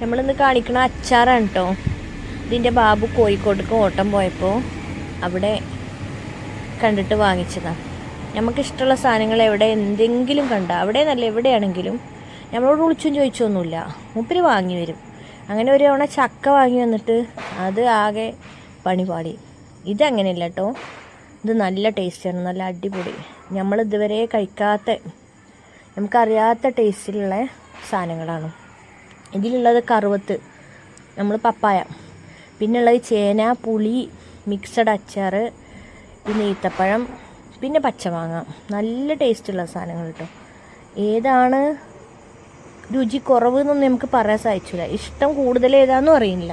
നമ്മളിന്ന് കാണിക്കണ അച്ചാറാണ് കേട്ടോ ഇതിന്റെ ബാബു കോഴിക്കോട്ടേക്ക് ഓട്ടം പോയപ്പോൾ അവിടെ കണ്ടിട്ട് വാങ്ങിച്ചതാണ് നമുക്കിഷ്ടമുള്ള സാധനങ്ങൾ എവിടെ എന്തെങ്കിലും കണ്ട അവിടെ നല്ല എവിടെയാണെങ്കിലും നമ്മളോട് വിളിച്ചും ചോദിച്ചൊന്നുമില്ല. മൂപ്പര് വാങ്ങി വരും. അങ്ങനെ ഒരു തവണ ചക്ക വാങ്ങി വന്നിട്ട് അത് ആകെ പണിപാടി ഇതങ്ങനെയല്ല കേട്ടോ ഇത് നല്ല ടേസ്റ്റാണ് നല്ല അടിപൊളി. നമ്മൾ ഇതുവരെ കഴിക്കാത്ത നമുക്കറിയാത്ത ടേസ്റ്റിലുള്ള സാധനങ്ങളാണ്. ഇതിലുള്ളത് കറുവത്ത് നമ്മൾ പപ്പായ. പിന്നെ ഉള്ളത് ചേന പുളി മിക്സഡ് അച്ചാർ പിന്നെ ഈത്തപ്പഴം പിന്നെ പച്ചമാങ്ങ. നല്ല ടേസ്റ്റുള്ള സാധനങ്ങൾ കേട്ടോ ഏതാണ് രുചി കുറവ് എന്നൊന്നും നമുക്ക് പറയാൻ സാധിച്ചില്ല ഇഷ്ടം കൂടുതൽ ഏതാണെന്നും അറിയില്ല.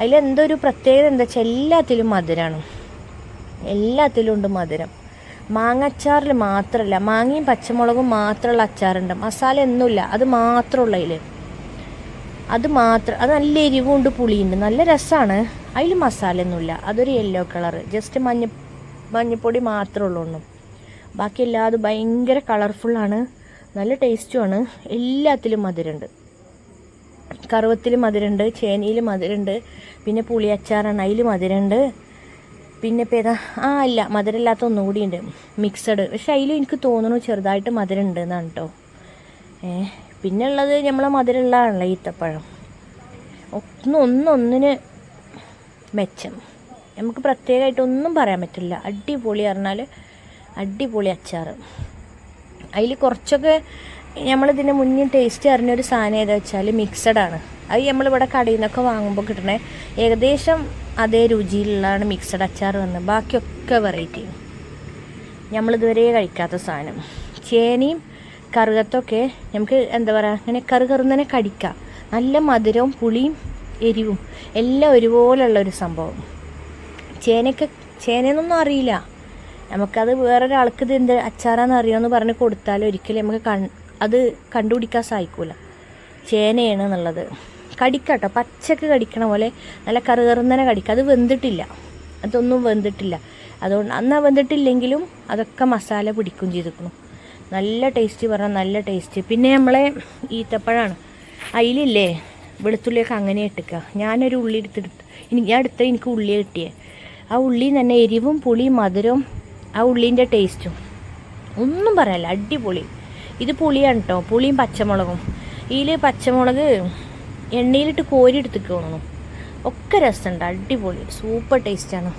അതിലെന്തോ ഒരു പ്രത്യേകത എന്താ വെച്ചാൽ എല്ലാത്തിലും മധുരമാണ് എല്ലാത്തിലും ഉണ്ട് മധുരം. മാങ്ങ അച്ചാറിൽ മാത്രമല്ല മാങ്ങയും പച്ചമുളകും മാത്രമുള്ള അച്ചാറുണ്ട്. മസാല ഒന്നുമില്ല അത് മാത്രമുള്ള അത് മാത്രം അത് നല്ല എരിവുണ്ട് പുളിയുണ്ട്. നല്ല രസമാണ് അതിൽ മസാല ഒന്നുമില്ല അതൊരു യെല്ലോ കളർ ജസ്റ്റ് മഞ്ഞ മഞ്ഞപ്പൊടി മാത്രമേ ഉള്ളൂ ഒന്നും. ബാക്കി അത് ഭയങ്കര കളർഫുള്ളാണ് നല്ല ടേസ്റ്റുമാണ് എല്ലാത്തിലും മധുരമുണ്ട്. കറുവത്തിൽ മധുരമുണ്ട് ചേനയിൽ മധുരമുണ്ട് പിന്നെ പുളി അച്ചാറാണ് അതിൽ മധുരമുണ്ട്. പിന്നെ ഇപ്പം ഏതാ? ആ ഇല്ല. മധുരമില്ലാത്ത ഒന്നും കൂടി ഉണ്ട്. മിക്സഡ് പക്ഷെ അതിൽ എനിക്ക് തോന്നുന്നു ചെറുതായിട്ട് മധുരം ഉണ്ട് എന്നാണ് കേട്ടോ ഏ പിന്നെ ഉള്ളത് നമ്മളെ മധുരമുള്ളതാണല്ലോ ഈത്തപ്പഴം. ഒന്ന് ഒന്നൊന്നിന് മെച്ചം. നമുക്ക് പ്രത്യേകമായിട്ട് ഒന്നും പറയാൻ പറ്റില്ല. അടിപൊളി പറഞ്ഞാൽ അടിപൊളി അച്ചാർ അതിൽ കുറച്ചൊക്കെ നമ്മളിതിന്റെ മുന്നേ ടേസ്റ്റ് അറിഞ്ഞൊരു സാധനം ഏതാ വെച്ചാൽ മിക്സഡാണ് അത് നമ്മളിവിടെ കടയിൽ നിന്നൊക്കെ വാങ്ങുമ്പോൾ കിട്ടണേ ഏകദേശം അതേ രുചിയിലുള്ളതാണ് മിക്സഡ് അച്ചാർ വന്ന് ബാക്കിയൊക്കെ വെറൈറ്റി നമ്മളിതുവരെ കഴിക്കാത്ത സാധനം. ചേനയും കറുകത്തൊക്കെ നമുക്ക് എന്താ പറയുക അങ്ങനെ കറു കറുന്നതിനെ കടിക്കാം. നല്ല മധുരവും പുളിയും എരിവും. എല്ലാം ഒരുപോലുള്ള ഒരു സംഭവം. ചേനയ്ക്ക് ചേനയെന്നൊന്നും അറിയില്ല. നമുക്കത് വേറൊരാൾക്ക് ഇത് എന്ത് അച്ചാറാന്ന് അറിയാമെന്ന് പറഞ്ഞ് കൊടുത്താൽ ഒരിക്കലും നമുക്ക് കൺ അത് കണ്ടുപിടിക്കാൻ സാധിക്കൂല. ചേനയാണ് എന്നുള്ളത്. കടിക്കാട്ടോ. പച്ചക്ക് കടിക്കണ പോലെ നല്ല കറുകറുന്നനെ കടിക്കുക അത് വെന്തിട്ടില്ല. അതൊന്നും വെന്തിട്ടില്ല. അതുകൊണ്ട് അന്നാ വെന്തിട്ടില്ലെങ്കിലും അതൊക്കെ മസാല പിടിക്കും ചെയ്തിരിക്കണം നല്ല ടേസ്റ്റ് പറഞ്ഞാൽ നല്ല ടേസ്റ്റ് പിന്നെ നമ്മളെ ഈത്തപ്പഴമാണ് അതിലില്ലേ വെളുത്തുള്ളിയൊക്കെ അങ്ങനെ ഇട്ടിക്കുക ഞാനൊരു ഉള്ളി എടുത്തെടുത്ത് ഇനി ഞാൻ എടുത്ത എനിക്ക് ഉള്ളി കിട്ടിയേ. ആ ഉള്ളി തന്നെ എരിവും പുളിയും മധുരവും ആ ഉള്ളീന്റെ ടേസ്റ്റും ഒന്നും പറയാനില്ല അടിപൊളി. ഇത് പുളിയാണ് കേട്ടോ പുളിയും പച്ചമുളകും. ഇതിൽ പച്ചമുളക് എണ്ണയിലിട്ട് കോരി എടുത്തിട്ട് തോന്നുന്നു. ഒക്കെ രസമുണ്ട് അടിപൊളി. സൂപ്പർ ടേസ്റ്റാണ്